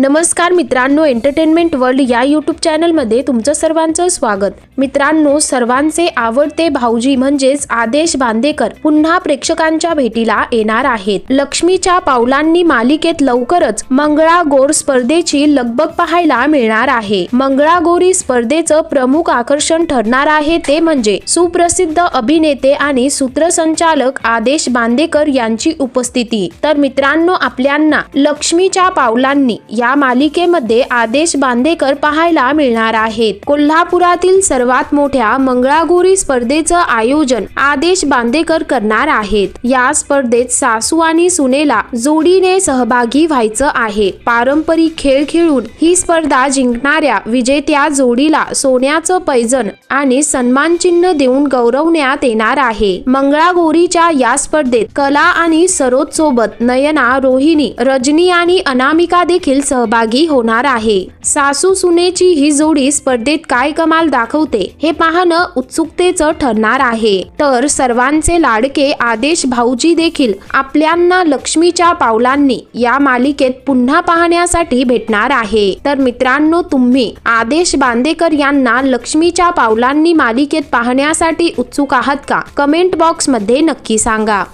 नमस्कार मित्रांनो entertainment world या यूट्यूब चॅनलमध्ये तुमचं सर्वांचं स्वागत. मित्रांनो सर्वांचे आवडते भाऊजी म्हणजेच आदेश बांदेकर पुन्हा प्रेक्षकांच्या भेटीला येणार आहेत. लक्ष्मीच्या पावलांनी मालिकेत लवकरच मंगळागोर स्पर्धेची लगबग पाहायला मिळणार आहे. मंगळागौरी स्पर्धेचं प्रमुख आकर्षण ठरणार आहे ते म्हणजे सुप्रसिद्ध अभिनेते आणि सूत्रसंचालक आदेश बांदेकर यांची उपस्थिती. तर मित्रांनो आपल्यांना लक्ष्मीच्या पावलांनी या मालिकेमध्ये आदेश बांदेकर पाहायला मिळणार आहेत. कोल्हापुरातील सर्वात मोठ्या मंगळागौरी स्पर्धेचं आयोजन आदेश बांदेकर करणार आहेत. या स्पर्धेत सासू आणि सुनेला जोडीने सहभागी व्हायचं आहे. पारंपरिक खेळ खेळून ही स्पर्धा जिंकणाऱ्या विजेत्या जोडीला सोन्याचं पैजन आणि सन्मान चिन्ह देऊन गौरवण्यात येणार आहे. मंगळागौरीच्या या स्पर्धेत कला आणि सरोद सोबत नयना रोहिणी रजनी आणि अनामिका देखील सहभागी होणार आहे. सासू सुनेची ही जोडी स्पर्धेत काय कमाल दाखवते हे पाहणं उत्सुकतेचं ठरणार आहे. तर सर्वांचे लाडके आदेश भाऊजी देखील आपल्यांना लक्ष्मीच्या पावलांनी या मालिकेत पुन्हा पाहण्यासाठी भेटणार आहे. तर मित्रांनो तुम्ही आदेश बांदेकर यांना लक्ष्मीच्या पावलांनी मालिकेत पाहण्यासाठी उत्सुक आहात का? कमेंट बॉक्समध्ये नक्की सांगा.